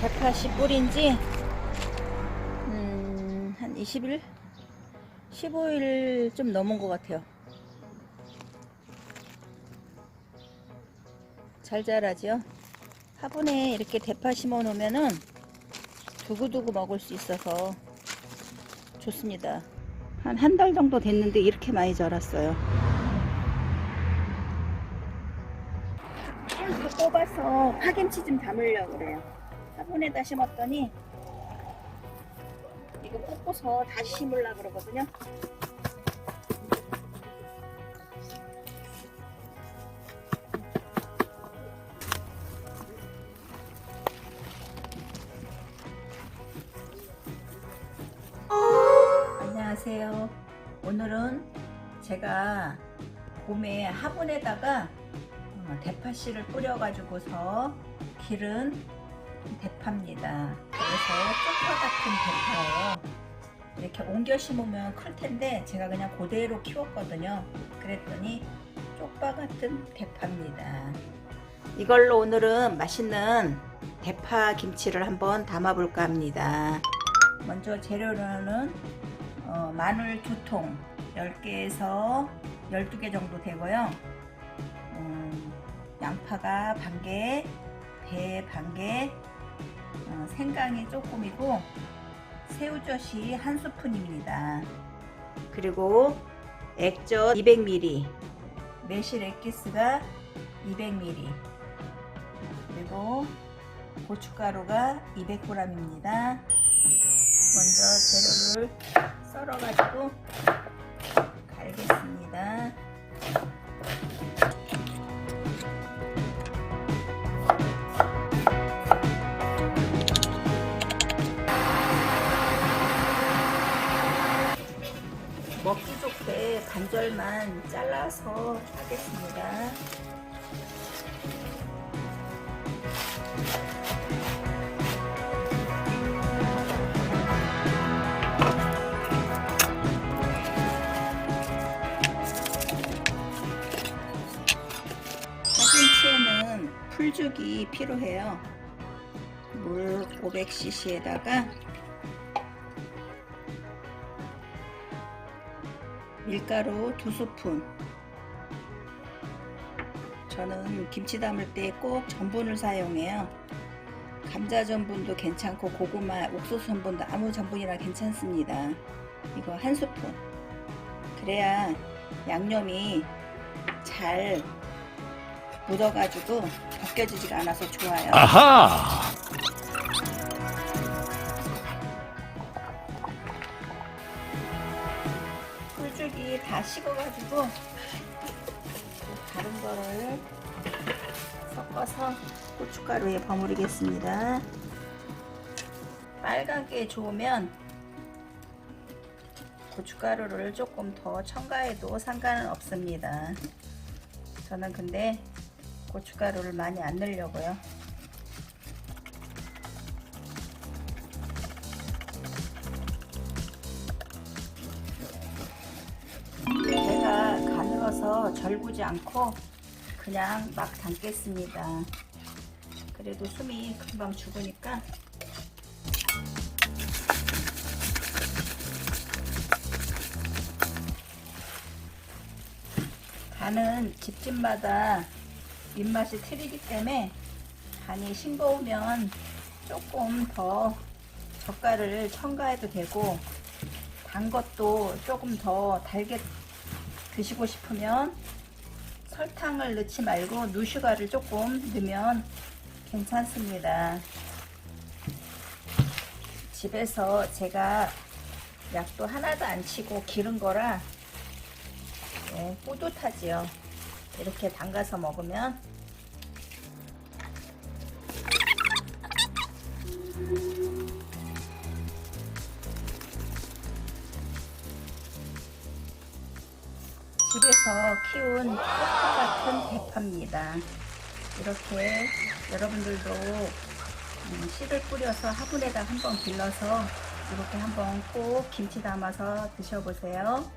대파씨 뿌린 지, 음, 한 20일? 15일 좀 넘은 것 같아요. 잘 자라죠? 화분에 이렇게 대파 심어 놓으면은 두고두고 먹을 수 있어서 좋습니다. 한 한 달 정도 됐는데 이렇게 많이 자랐어요. 뽑아서 파김치 좀 담으려고 그래요. 화분에다 심었더니 이거 뽑고서 다시 심으려고 그러거든요. 안녕하세요. 오늘은 제가 봄에 화분에다가 어, 대파씨를 뿌려가지고서 기른 대파입니다. 그래서 쪽파 같은 대파예요. 이렇게 옮겨 심으면 클 텐데 제가 그냥 그대로 키웠거든요. 그랬더니 쪽파 같은 대파입니다. 이걸로 오늘은 맛있는 대파 김치를 한번 담아볼까 합니다. 먼저 재료로는 어, 마늘 두 통, 10개에서 12개 정도 되고요. 음, 양파가 반 개, 배 반 개, 어, 생강이 조금이고 새우젓이 한 스푼입니다. 그리고 액젓 200ml, 매실 액기스가 200ml, 그리고 고춧가루가 200g입니다. 먼저 재료를 썰어가지고 반절만 잘라서 하겠습니다. 파김치에는 풀죽이 필요해요. 물 500cc에다가 밀가루 2스푼 저는 김치 담을 때 꼭 전분을 사용해요. 감자 전분도 괜찮고 고구마, 옥수수 전분도 아무 전분이나 괜찮습니다. 이거 한 스푼. 그래야 양념이 잘 묻어가지고 벗겨지지가 않아서 좋아요. 아하! 식어가지고 다른 거를 섞어서 고춧가루에 버무리겠습니다. 빨갛게 좋으면 고춧가루를 조금 더 첨가해도 상관은 없습니다. 저는 근데 고춧가루를 많이 안 넣으려고요. 가늘어서 절구지 않고 그냥 막 담겠습니다. 그래도 숨이 금방 죽으니까 간은 집집마다 입맛이 틀리기 때문에 간이 싱거우면 조금 더 젓갈을 첨가해도 되고 단 것도 조금 더 달게 드시고 싶으면 설탕을 넣지 말고 누슈가를 조금 넣으면 괜찮습니다. 집에서 제가 약도 하나도 안 치고 기른 거라 네, 뿌듯하지요. 이렇게 담가서 먹으면 집에서 키운 꽃과 같은 대파입니다. 이렇게 여러분들도 음, 씨를 뿌려서 화분에다 한번 길러서 이렇게 한번 꼭 김치 담아서 드셔보세요.